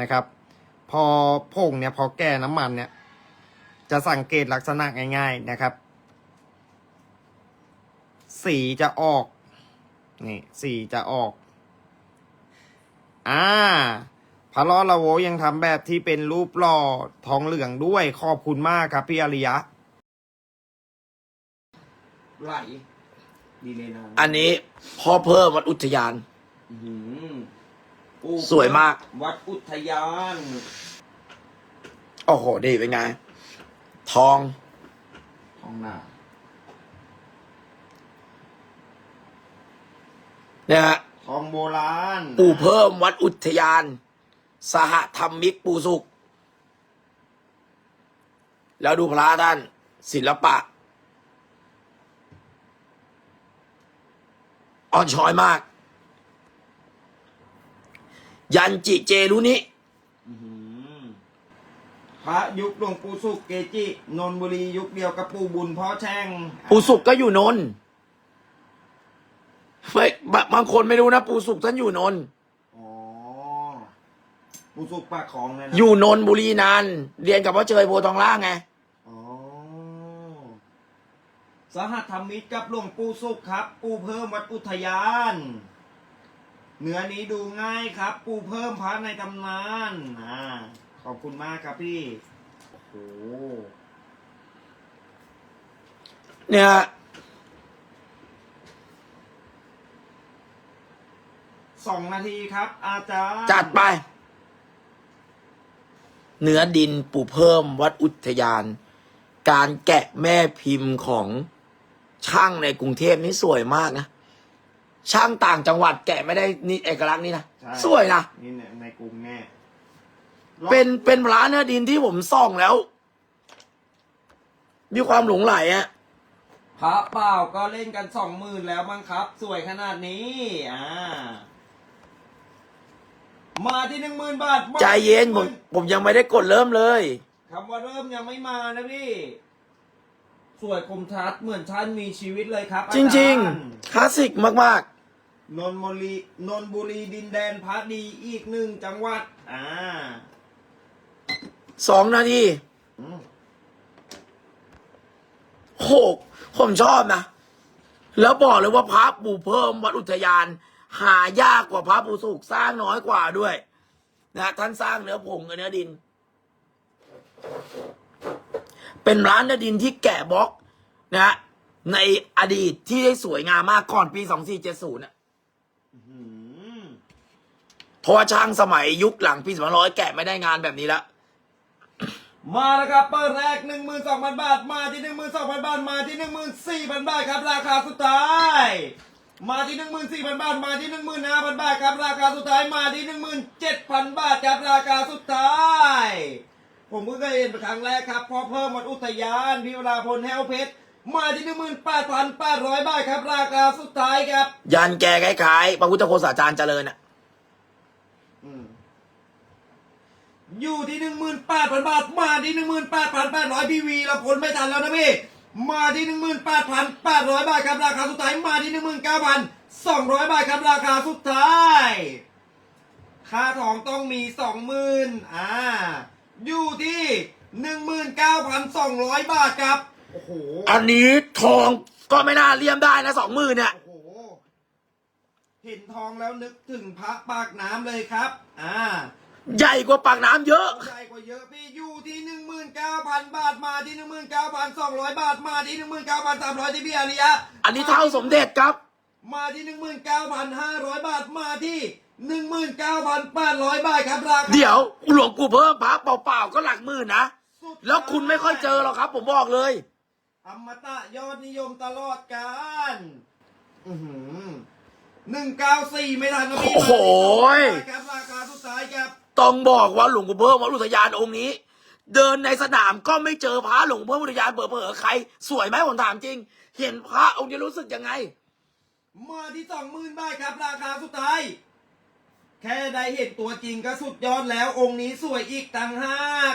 นะครับ พอผงเนี่ยพอแก่น้ำมันเนี่ย จะสังเกตลักษณะง่าย ๆนะครับ สีจะออกนี่สีจะออกอ่าพระล้อละโวยังทำแบบที่เป็นรูปหล่อทองเหลืองด้วยขอบคุณมากครับพี่อริยะไหลดีเลยนะอันนี้พ่อเพิ่มวัดอุทยาน อื้อหือปู่ สวยมาก วัดอุทยาน โอ้โหดีเป็นไง ทองท้องหน้าเนี่ยฮะทองโบราณ ปู่เพิ่มวัดอุทยาน สหธรรมิกปู่สุข แล้วดูพระท่าน ศิลปะ อ่อนช้อยมาก ยันจิเจรุนิอื้อหือพระยุคหลวงปู่สุขเกจินนทบุรียุคเดียวกับปู่บุญพ่อแช่งปู่สุขก็อยู่นนท์ไม่บางบางคนไม่รู้นะ ปู่สุขท่านอยู่นนท์อ๋อปู่สุขปากของเลยนะอยู่นนท์บุรีนานเรียนกับพ่อเจยโพธิ์ทองล่างไงอ๋อสหัสธรรมิตรกับหลวงปู่สุขครับ ปู่เพิ่มวัดอุทยาน เนื้อนี้ดูง่ายครับ ปูเพิ่มพระในตำนานอ่าขอบคุณมากครับพี่ โอ้โห เนี่ยสองนาทีครับ อาจารย์จัดไป เนื้อดินปูเพิ่มวัดอุทยาน การแกะแม่พิมพ์ของช่างในกรุงเทพนี่สวยมากนะ ช่างต่างจังหวัดแกะไม่ได้นี่เอกลักษณ์นี่นะใช่สวยนะ นี่เนี่ยในกรุงแน่เป็นเป็นร้านเนื้อดินที่ผมส่องแล้ว มีความหลงไหลอะพระเปล่าก็เล่นกันสองหมื่นแล้วมั้งครับ สวยขนาดนี้อ่ามาที่หนึ่งหมื่นบาทมาใจเย็นผมผมยังไม่ได้กดเริ่มเลย คำว่าเริ่มยังไม่มานะพี่ สวยคมชัดเหมือนท่านมีชีวิตเลยครับจริงอาาย์ๆคลาสสิกมาก นนทบุรีนนทบุรีดินแดนพระดีอีกหนึ่งจังหวัด อ่าๆสองนาทีอืมโหผมชอบนะ แล้วบอกเลยว่าพระปู่เพิ่มวัดอุทยาน หายากกว่าพระปู่สุขสร้างน้อยกว่าด้วย นะท่านสร้างเนื้อผงกับเนื้อดิน เป็นร้านเนื้อดินที่แกะบล็อกนะฮะในอดีตที่ได้สวยงามมากก่อนปี 2470นะอืม เพราะว่าช่างสมัยยุคหลังปี2500แกะไม่ได้งานแบบนี้แล้วมาแล้วครับเปิดแรกหนึ่งหมื่นสองพันบาท มาที่หนึ่งหมื่นสองพันบาท มาที่หนึ่งหมื่นสี่พันบาทครับ ราคาสุดท้าย มาที่หนึ่งหมื่นสี่พันบาท มาที่หนึ่งหมื่นห้าพันบาทครับ ราคาสุดท้าย มาที่หนึ่งหมื่นเจ็ดพันบาทครับ ราคาสุดท้าย ผมเพิ่งเคยเห็นเป็นครั้งแรกครับ พอเพิ่มวัดอุทยานพิวราพลแฮวเพชร มาที่หนึ่งหมื่นแปดพันแปดร้อยบาทครับ ราคาสุดท้ายครับ ยันแกคล้ายๆพระพุทธโฆษาจารย์เจริญอะ อืม อยู่ที่หนึ่งหมื่นแปดพันบาท มาที่หนึ่งหมื่นแปดพันแปดร้อยพีวีเราผลไม่ทันแล้วนะพี่ มาที่หนึ่งหมื่นแปดพันแปดร้อยบาทครับราคาสุดท้ายมาที่หนึ่งหมื่นเก้าพันสองร้อยบาทครับราคาสุดท้าย ค่าทองต้องมีสองหมื่นอ่า อยู่ที่หนึ่งหมื่นเก้าพันสองร้อยบาทครับ โอ้โห อันนี้ทองก็ไม่น่าเลี่ยมได้นะสองมือเนี่ย โอ้โห เห็นทองแล้วนึกถึงพระปากน้ำเลยครับ อ่า ใหญ่กว่าปากน้ำเยอะ ใหญ่กว่าเยอะพี่อยู่ที่หนึ่งหมื่นเก้าพันบาทมาที่หนึ่งหมื่นเก้าพันสองร้อยบาทมาที่หนึ่งหมื่นเก้าพันสามร้อยที่พี่อาริยะอันนี้เท่าสมเด็จครับ มาที่หนึ่งหมื่นเก้าพันห้าร้อยบาทมาที่หนึ่งหมื่นเก้าพันแปดร้อยบาทครับราคาเดี๋ยวหลวงปู่เพิ่มพระเปล่าๆก็หลักหมื่นนะ สุดแล้วคุณไม่ค่อยเจอหรอกครับ ผมบอกเลย อมตะยอดนิยมตลอดการหนึ่งเก้าสี่ไม่ทันนะพี่โอ้โห มาที่สองพันบาทครับราคาสุดท้ายครับ ต้องบอกว่าหลวงปู่เพิ่มวัดอุทยานองค์นี้ เดินในสนามก็ไม่เจอพระหลวงปู่เพิ่มอุทยานเบอๆใคร สวยไหมผมถามจริง เห็นพระองค์นี้รู้สึกยังไง มาที่สองหมื่นบาทครับราคาสุดท้าย แค่ได้เห็นตัวจริงก็สุดยอดแล้วองค์นี้สวยอีกต่างหาก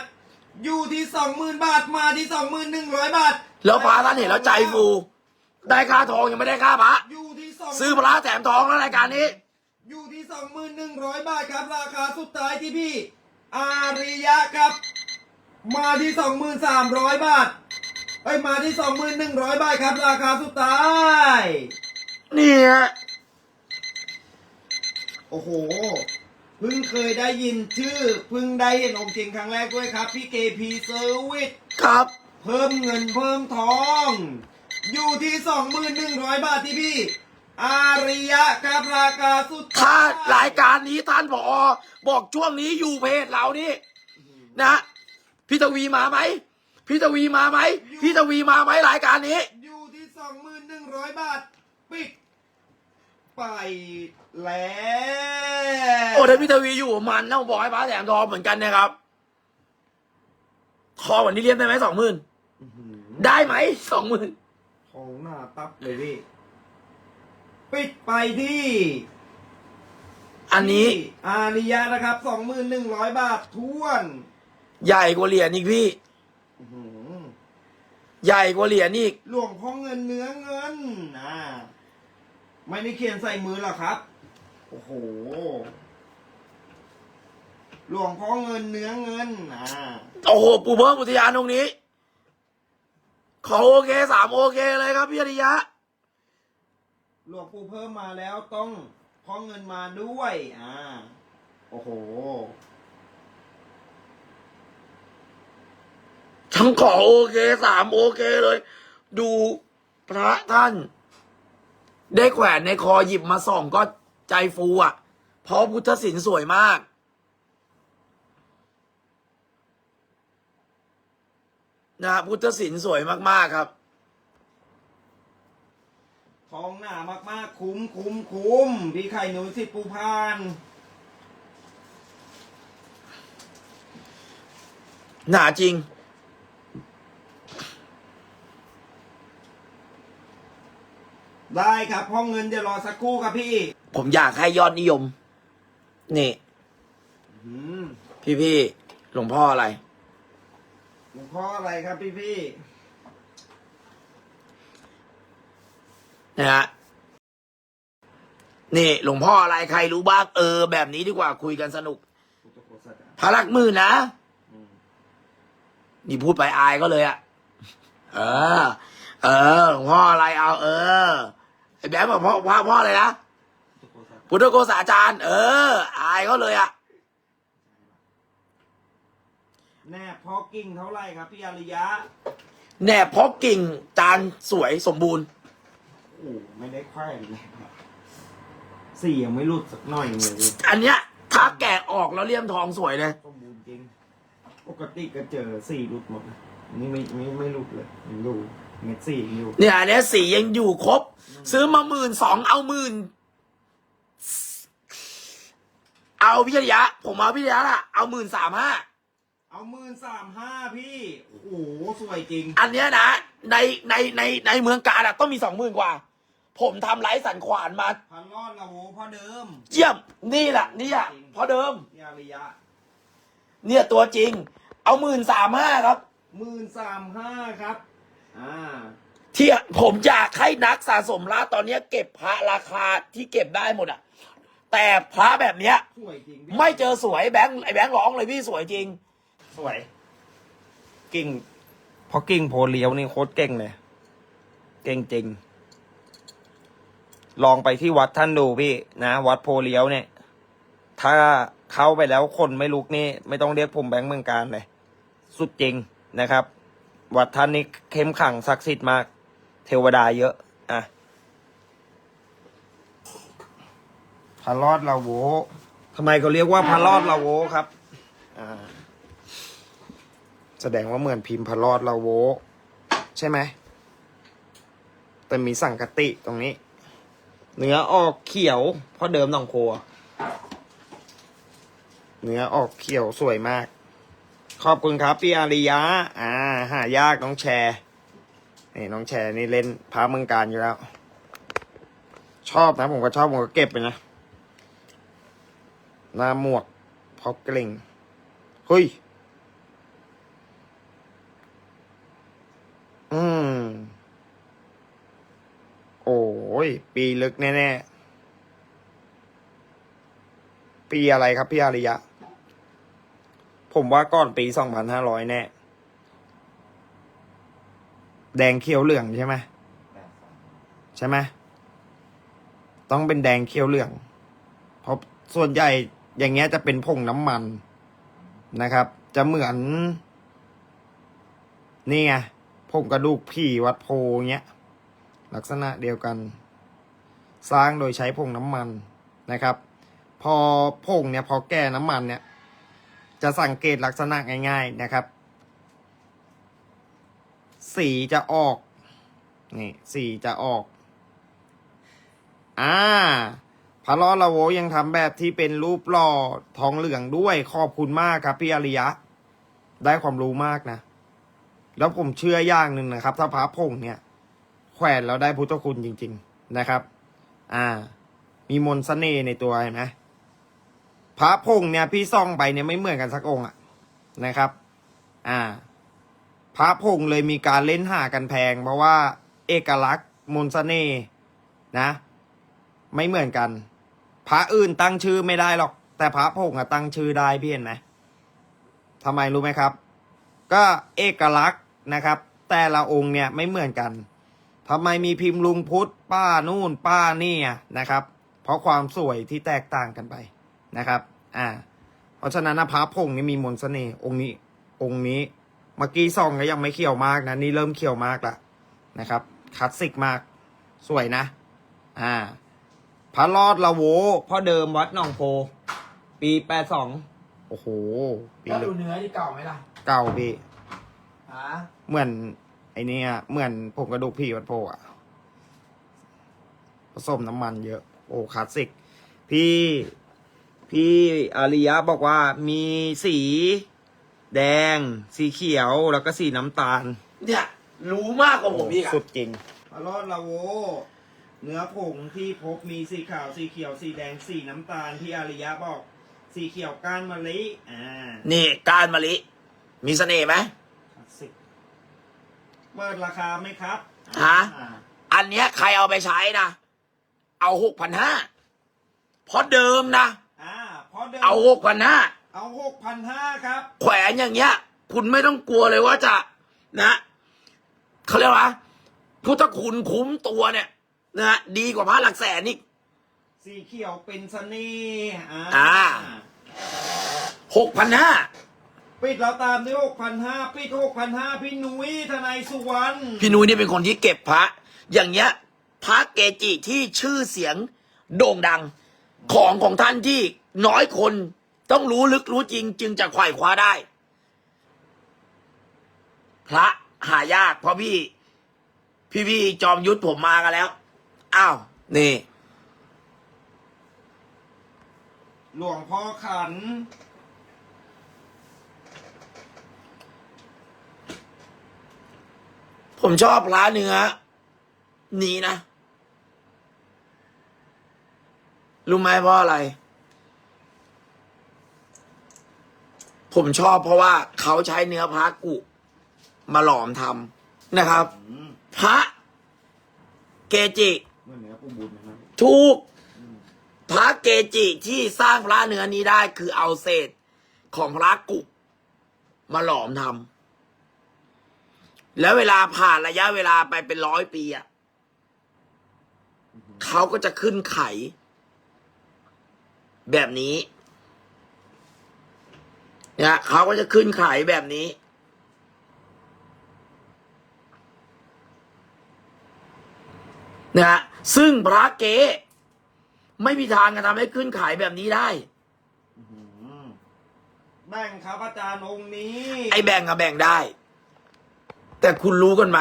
อยู่ที่สองหมื่นบาทมาที่สองหมื่นหนึ่งร้อยบาท แล้วพระท่านเห็นแล้วใจฟู ได้ค่าทองยังไม่ได้ค่าพระ อยู่ที่สอง ซื้อพระแถมทองแล้วรายการนี้ อยู่ที่สองหมื่นหนึ่งร้อยบาทครับ ราคาสุดท้ายที่พี่อาริยะครับ มาที่สองหมื่นสามร้อยบาทเอ้ยมาที่สองหมื่นหนึ่งร้อยบาทครับ ราคาสุดท้าย นี่ฮะโอ้โหเพิ่งเคยได้ยินชื่อเพิ่งได้เห็นองค์จริงครั้งแรกด้วยครับ พี่เกพีเซอร์วิสครับ เพิ่มเงินเพิ่มทอง อยู่ที่สองหมื่นหนึ่งร้อยบาทที่พี่ อาริยะครับราคาสุดถ้าท้ายรายการนี้ท่านผอบอกช่วงนี้อยู่เพจเรานี่นะพี่ทวีมาไหมพี่ทวีมาไหมพี่ทวีมาไหมรายการนี้ อยู่ที่สองหมื่นหนึ่งร้อยบาท ปิด ไปแล้วโอ้ถ้าพี่ทวีอยู่มันนะผมบอกให้ป้าแสมทองเหมือนกันนะครับทอวันนี้เรียนได้ไหมสองหมื่นอื้อหือได้ไหมสองหมื่นของหน้าตับเลยพี่ ปิดไปที่อันนี้ที่อาริยะนะครับสองหมื่นหนึ่งร้อยบาททวนใหญ่กว่าเหรียญอีกพี่ อื้อหือใหญ่กว่าเหรียญอีกหลวงพ่อเงินเนื้อเงินอ่าไม่ได้เขียนใส่มือหรอกครับ โอ้โห หลวงพ่อเงินเนื้อเงินอ่าโอ้โหปู่เบิ้มอุทยานตรงนี้ ขอโอเคสามโอเคเลยครับพี่อริยะ หลวงปู่เพิ่มมาแล้วต้องพ่อเงินมาด้วย อ่า โอ้โหทั้งขอโอเคสามโอเคเลย ดูพระท่าน ได้แขวนในคอหยิบมาส่องก็ใจฟูอะ เพราะพุทธศิลป์สวยมาก นะพุทธศิลป์สวยมาก ๆ ครับ ทองหนามากๆ คุ้มคุ้มคุ้มพี่ไข่หนูสิบปูพานหนาจริง ได้ครับพ่อเงินเดี๋ยวรอสักครู่ครับพี่ผมอยากให้ยอดนิยม นี่ อืมพี่พี่ๆหลวงพ่ออะไร หลวงพ่ออะไรครับพี่พี่ นะฮะนี่หลวงพ่ออะไรใครรู้บ้างเออ แบบนี้ดีกว่าคุยกันสนุกพุทธโฆษณาพระลักษมือนะอืมนี่พูดไปอายก็เลยอะเออ เออหลวงพ่ออะไรเอา เออไอ้แบงค์บอกพ่อพ่อพ่ออะไรนะพุทธโฆษณาพุทธโกษาจารย์ เออ อายเขาเลยอะแน่พ่อกิ่งเท่าไหร่ครับพี่อาริยะ แหนบเพราะกิ่งจานสวยสมบูรณ์โอ้ไม่ได้ไขว้เลยสี่ยังไม่หลุดสักหน่อยเลยอันเนี้ยถ้าแกะออกแล้วเลี่ยมทองสวยเลยสมบูรณ์จริง ปกติก็เจอสี่หลุดหมดนะอันนี่ไม่ไม่ไม่หลุดเลยยังอยู่เม็ดสี่ยังอยู่เนี่ยอันเนี้ยสียังอยู่ครบ ซื้อมาหมื่นสองเอาหมื่นเอาพิจารยะ ผมเอาพิจารยะละเอาหมื่นสามห้า เอาหมื่นสามห้าพี่โอ้โหสวยจริง อันเนี้ยนะในในในในเมืองการอะต้องมีสองหมื่นกว่า ผมทำไลฟ์สันขวานมา พันรอดละโหพ่อเดิมเยี่ยม นี่แหละนี่อะเพราะเดิมพี่อาริยะเนี่ยตัวจริง เอาหมื่นสามห้าครับ หมื่นสามห้าครับ อ่า ที่ผมอยากให้นักสะสมละตอนเนี้ยเก็บพระราคาที่เก็บได้หมดอะแต่พระแบบเนี้ย สวยจริงพี่ไม่เจอสวยแบงค์ไอ้แบงค์ร้องเลยพี่สวยจริง สวย กิ่งเพราะกิ่งโพเลียวนี่โคตรเก่งเลย เก่งจริง ลองไปที่วัดท่านดูพี่นะวัดโพเลียวเนี่ย ถ้าเข้าไปแล้วคนไม่ลุกนี่ ไม่ต้องเรียกผมแบงค์เมืองการเลย สุดจริงนะครับ วัดท่านนี่เข้มขังศักดิ์สิทธิ์มาก เทวดาเยอะอะพระรอดลาโวทำไมเขาเรียกว่าพระรอดลาโวครับอ่าแสดงว่าเหมือนพิมพ์พระรอดลาโวใช่ไหมแต่มีสังกติตรงนี้ เนื้อออกเขียวเพราะเดิมหนองโคเนื้อออกเขียวสวยมาก ขอบคุณครับพี่อาริยะ อ่า หายากน้องแชร์นี่น้องแชร์นี่เล่นพาเมืองการอยู่แล้ว ชอบนะ ผมก็ชอบ ผมก็เก็บไปนะ หน้าหมวกพอกกลิ่งเฮ้ย อืม โอ้ย ปีลึกแน่ๆ ปีอะไรครับพี่อาริยะ ผมว่าก่อนปีสองพันห้าร้อยแน่ แดงเขียวเหลืองใช่ไหมใช่ไหมต้องเป็นแดงเขียวเหลือง เพราะส่วนใหญ่อย่างเงี้ยจะเป็นผงน้ำมันนะครับ จะเหมือน นี่ไงผงกระดูกผีวัดโพเงี้ย ลักษณะเดียวกัน สร้างโดยใช้ผงน้ำมันนะครับ พอผงเนี่ยพอแก้น้ำมันเนี่ย จะสังเกตลักษณะง่าย ๆนะครับ สีจะออกนี่สีจะออกอ่าพระลอละโวยังทำแบบที่เป็นรูปหล่อทองเหลืองด้วยขอบคุณมากครับพี่อริยะ ได้ความรู้มากนะ แล้วผมเชื่ออย่างหนึ่งนะครับ ถ้าพระพงเนี่ย แขวนแล้วได้พุทธคุณจริง ๆ นะครับ อ่า มีมนต์เสน่ห์ในตัวเห็นไหมพระพงเนี่ยพี่ซ่องไปเนี่ยไม่เหมือนกันสักองค์อะนะครับ อ่า พระพงเลยมีการเล่นหากันแพง เพราะว่าเอกลักษณ์มนต์เสน่ห์นะ ไม่เหมือนกัน พระอื่นตั้งชื่อไม่ได้หรอก แต่พระพงอะตั้งชื่อได้พี่เห็นไหมทำไมรู้ไหมครับ ก็เอกลักษณ์นะครับ แต่ละองค์เนี่ยไม่เหมือนกัน ทำไมมีพิมพ์ลุงพุทธป้านู่นป้านี่อะนะครับ เพราะความสวยที่แตกต่างกันไปนะครับ อ่า เพราะฉะนั้นนะพระพงนี่มีมนต์เสน่ห์องค์นี้ องค์นี้เมื่อกี้ซองก็ยังไม่เขียวมากนะนี่เริ่มเขียวมากละนะครับคลาสสิกมาก สวยนะ อ่า พระรอดละโวพ่อเดิมวัดหนองโพ ปีแปดสองโอ้โหปีแล้วดูเนื้อที่เก่าไหมล่ะ เก่าพี่ ฮะ เหมือน ไอ้เนี่ยเหมือนผงกระดูกพี่วัดโพอะผสมน้ำมันเยอะ โอ้คลาสสิก พี่ พี่อาริยะบอกว่ามีสี แดง สีเขียวแล้วก็สีน้ำตาลเนี่ย รู้มากกว่าผมอีกอะสุดจริงพารอดลาโว เนื้อผงที่พบมีสีขาว สีเขียว สีแดง สีน้ำตาล ที่อาริยะบอก สีเขียวก้านมะลิ อ่า นี่การมะลิ มีเสน่ห์ไหมคลาสสิก เปิดราคาไหมครับฮะ อ่าอันเนี้ยใครเอาไปใช้นะ เอาหกพันห้าเพราะเดิมนะ อ่าพอเดิมเอาหกพันห้าเอาหกพันห้าครับ แขวนอย่างเงี้ย คุณไม่ต้องกลัวเลยว่าจะนะเขาเรียกว่าพุทธคุณคุ้มตัวเนี่ยนะฮะดีกว่าพระหลักแสนอีกสีเขียวเป็นเสน่ห์อ่าอ่า หกพันห้า ปิดเราตามด้วยหกพันห้าปิดหกพันห้าพี่นุ้ยทนายสุวรรณพี่นุ้ยนี่เป็นคนที่เก็บพระ อย่างเงี้ยพระเกจิที่ชื่อเสียงโด่งดัง ของของท่านที่น้อยคนต้องรู้ลึกรู้จริง จึงจะไขว่คว้าได้ พระหายากเพราะพี่ พี่พี่จอมยุทธผมมากันแล้ว อ้าว นี่ หลวงพ่อขัน ผมชอบพระเนื้อ นี้นะ รู้ไหมเพราะอะไร ผมชอบเพราะว่าเขาใช้เนื้อพระกุ มาหลอมทำนะครับ พระ เกจิเหมือนเนื้อปูบุญนะครับถูก พระเกจิที่สร้างพระเนื้อนี้ได้คือเอาเศษ ของพระกุ มาหลอมทำ แล้วเวลาผ่านระยะเวลาไปเป็นร้อยปีอะเขาก็จะขึ้นไข แบบนี้เนี่ยเขาก็จะขึ้นไขแบบนี้ นะฮะซึ่งพระเก๊ไม่มีทางจะทำให้ขึ้นขายแบบนี้ได้ แบ่งครับอาจารย์องค์นี้ ไอ้แบ่งอะแบ่งได้ แต่คุณรู้กันไหม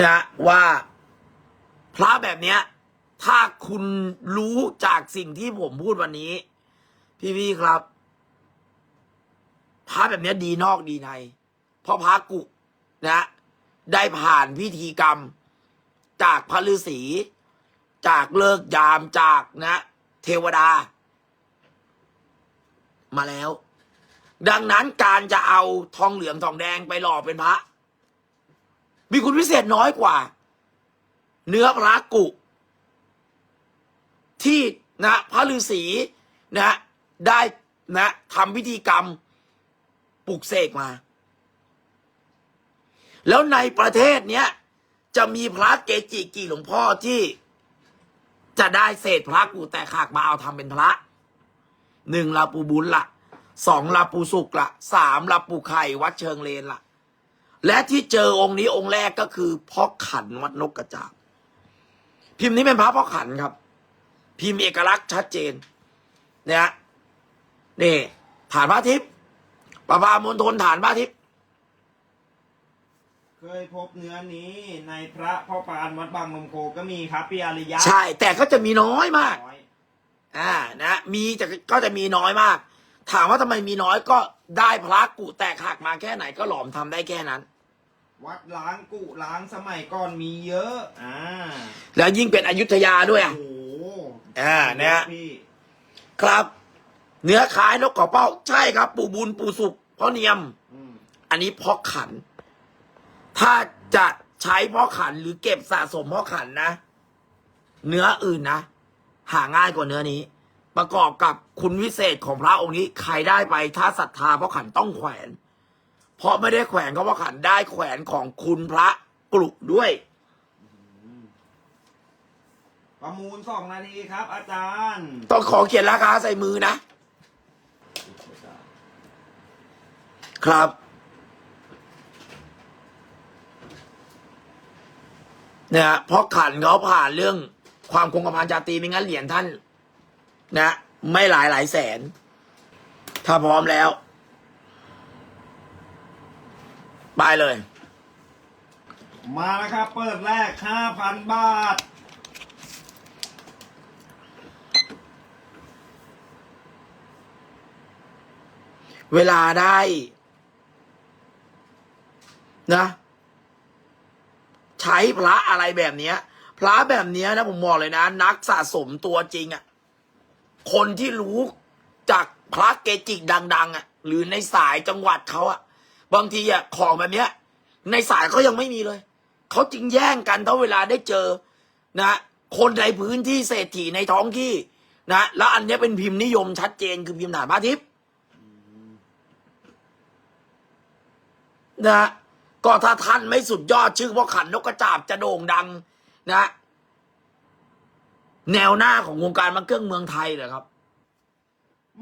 นะว่าพระแบบเนี้ย ถ้าคุณรู้จากสิ่งที่ผมพูดวันนี้ พี่ๆครับพระแบบเนี้ยดีนอกดีใน เพราะพระกุนะ ได้ผ่านพิธีกรรม จากพระฤาษี จากเลิกยามจากนะ เทวดา มาแล้ว ดังนั้นการจะเอาทองเหลืองทองแดงไปหล่อเป็นพระ มีคุณพิเศษน้อยกว่า เนื้อพระกุ ที่นะพระฤาษีนะได้นะทำพิธีกรรมปลุกเสกมา แล้วในประเทศเนี้ยจะมีพระเกจิกี่หลวงพ่อที่ จะได้เศษพระกูแต่ขากมาเอาทำเป็นพระหนึ่งลาปูบุญละสองลาปูสุกละสามลาปูไข่วัดเชิงเลนละ และที่เจอองค์นี้องค์แรกก็คือพ่อขันวัดนกกระจาบพิมพ์นี้เป็นพระพ่อขันครับ พิมพ์เอกลักษณ์ชัดเจนเนี่ยนี่ฐานพระทิพย์ประพามณฑลฐานพระทิพย์เคยพบเนื้อนี้ในพระพ่อปานวัดบางนมโคก็มีครับพี่อาริยะใช่ แต่ก็จะมีน้อยมากน้อยอ่านะมีจะก็จะมีน้อยมาก ถามว่าทำไมมีน้อยก็ได้พระกุแตกหักมาแค่ไหนก็หลอมทำได้แค่นั้น วัดล้างกุล้างสมัยก่อนมีเยอะ อ่า แล้วยิ่งเป็นอยุธยาด้วยโอ้อะโหอ่าเนี่ย พี่ครับ เนื้อคล้ายนกขอเป้า ใช่ครับ ปู่บุญปู่สุขพ่อเนียม อืมอันนี้พ่อขัน ถ้าจะใช้พ่อขันหรือเก็บสะสมพ่อขันนะ เนื้ออื่นนะ หาง่ายกว่าเนื้อนี้ ประกอบกับคุณวิเศษของพระองค์นี้ ใครได้ไป ถ้าศรัทธาพ่อขันต้องแขวน เพราะไม่ได้แขวนก็พ่อขันได้แขวนของคุณพระกลุด้วย ประมูลสองนาทีครับ อาจารย์ต้องขอเขียนราคาใส่มือนะ ครับ เนี่ยเพราะขันเขาผ่านเรื่องความคงกระพันจาตรีไม่งั้นเหรียญท่าน นะ ไม่หลายหลายแสน ถ้าพร้อมแล้ว ไปเลย มาแล้วครับ เปิดแรกห้าพันบาท เวลาได้ นะ ใช้พระอะไรแบบเนี้ย พระแบบเนี้ยนะผมบอกเลยนะ นักสะสมตัวจริงอะ่ะ คนที่รู้จากพระเกจิดัง ๆอะ่ะ หรือในสายจังหวัดเขาอะ่ะ บางทีอะ่ะของแบบเนี้ย ในสายเขายังไม่มีเลยเขาจึงแย่งกันถ้าเวลาได้เจอนะคนในพื้นที่เศรษฐีในท้องที่นะแล้วอันนี้เป็นพิมพ์นิยมชัดเจนคือพิมพ์ฐานพระทิพย์นะก็ถ้าท่านไม่สุดยอดชื่อว่าขันนกกระจาบจะโด่งดังนะ แนวหน้าของวงการมาเครื่องเมืองไทยเลยครับ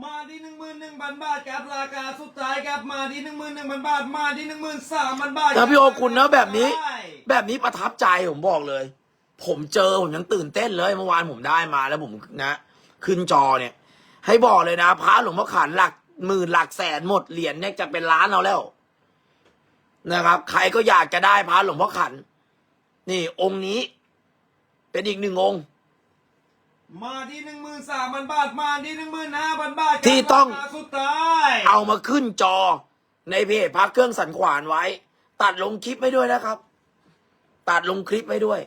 มาที่หนึ่งหมื่นหนึ่งพันบาทครับราคาสุดท้ายครับมาที่หนึ่งหมื่นหนึ่งพันบาท มาที่หนึ่งหมื่นสามพันบาทแล้วพี่โอคุณนะแบบนี้ได้แบบนี้ประทับใจผมบอกเลย ผมเจอผมยังตื่นเต้นเลยเมื่อวานผมได้มาแล้วผมนะ ขึ้นจอเนี่ย ให้บอกเลยนะพระหลวงพ่อขันหลักหมื่นหลักแสนหมดเหรียญเนี่ยจะเป็นล้านเอาแล้ว นะครับ ใครก็อยากจะได้พระหลวงพ่อขัน นี่องค์นี้ เป็นอีกหนึ่งองค์ มาที่หนึ่งหมื่นสามพันบาทมาที่หนึ่งหมื่นห้าพันบาทครับที่ต้อง ราคาสุดท้ายเอามาขึ้นจอในเพจพักเครื่องสันขวานไว้ ตัดลงคลิปไว้ด้วยนะครับ ตัดลงคลิปไว้ด้วย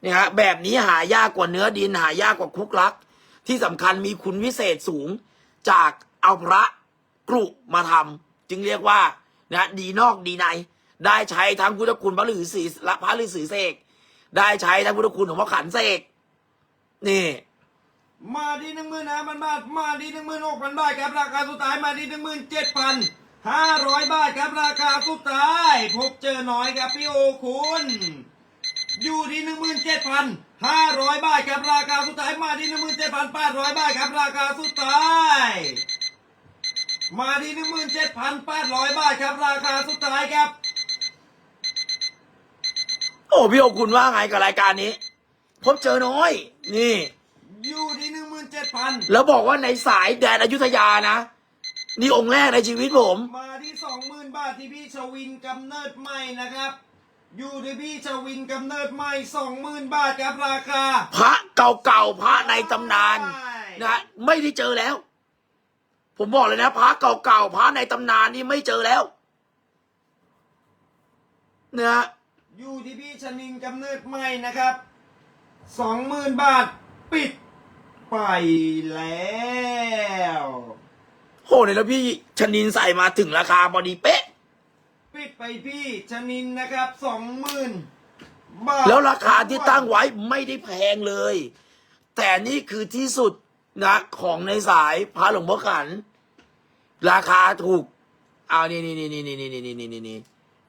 เนี่ยฮะแบบนี้หายากกว่าเนื้อดินหายากกว่าคุกลัก ที่สำคัญมีคุณวิเศษสูงจากเอาพระกรุมาทำจึงเรียกว่านะดีนอกดีใน ได้ใช้ทั้งพุทธคุณพระฤาษีและพระฤาษีเสกได้ใช้ทั้งพุทธคุณของพระขันเสก นี่มาที่หนึ่งหมื่นห้าพันบาท มาที่หนึ่งหมื่นหกพันบาทครับราคาสุดท้ายมาที่หนึ่งหมื่นเจ็ดพันห้าร้อยบาทครับราคาสุดท้าย พบเจอน้อยครับพี่โอคุณอยู่ที่หนึ่งหมื่นเจ็ดพันห้าร้อยบาทครับราคาสุดท้ายมาที่หนึ่งหมื่นเจ็ดพันแปดร้อยบาทครับราคาสุดท้ายมาที่หนึ่งหมื่นเจ็ดพันแปดร้อยบาทครับราคาสุดท้ายครับ โอ้พี่โอคุณว่าไงกับรายการนี้ พบเจอน้อย นี่ อยู่ที่หนึ่งหมื่นเจ็ดพันแล้วบอกว่าในสายแดนอยุธยานะ นี่องค์แรกในชีวิตผม มาที่สองหมื่นบาทที่พี่ชวินกำเนิดใหม่นะครับ อยู่ที่พี่ชวินกำเนิดใหม่สองหมื่นบาทครับราคา พระเก่าๆพระในตำนานนะ ไม่ได้เจอแล้ว ผมบอกเลยนะพระเก่าๆพระในตำนานนี่ไม่เจอแล้วนะอยู่ที่พี่ชนินกำเนิดใหม่นะครับ สองหมื่นบาท ปิดไปแล้วโหเนี่ยแล้วพี่ชนินใส่มาถึงราคาพอดีเป๊ะ ปิดไปพี่ชนินนะครับสองหมื่นบาทแล้วราคาที่ตั้งไว้ไม่ได้แพงเลย แต่นี่คือที่สุดนะของในสายพระหลวงพ่อขัน ราคาถูกเอานี่นี่นี่นี่นี่นี่นี่นี่นี่นี่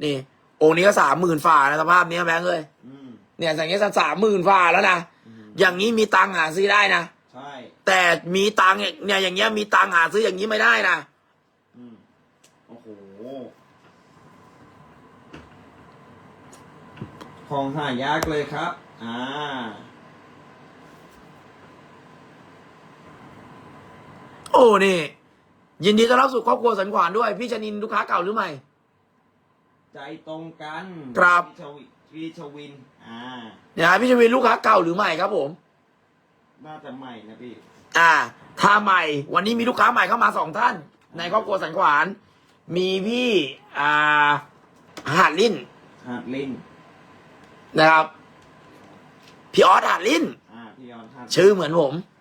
นี่องค์นี้ก็สามหมื่นฝ่านะสภาพเนี้ยแบงค์เลยอืม เนี่ยสังเกตสามหมื่นฝ่าแล้วนะอืมอย่างนี้มีตังค์หาซื้อได้นะใช่แต่มีตังค์เนี่ยเนี่ยอย่างเงี้ยมีตังค์หาซื้ออย่างนี้ไม่ได้นะอืมโอ้โหของหายากเลยครับ อ่าโอ้นี่ ยินดีต้อนรับสู่ครอบครัวสันขวานด้วย พี่ชนินลูกค้าเก่าหรือใหม่ ใจตรงกันครับ พี่ชวิพี่ชวิน อ่า เนี่ยพี่ชวินลูกค้าเก่าหรือใหม่ครับผม น่าจะใหม่นะพี่ อ่า ถ้าใหม่ วันนี้มีลูกค้าใหม่เข้ามาสองท่าน ในครอบครัวสันขวาน มีพี่ อ่า หาดลินหาดลินนะครับ พี่ออสหาดลินอ่า พี่ยอนหาดชื่อเหมือนผมอ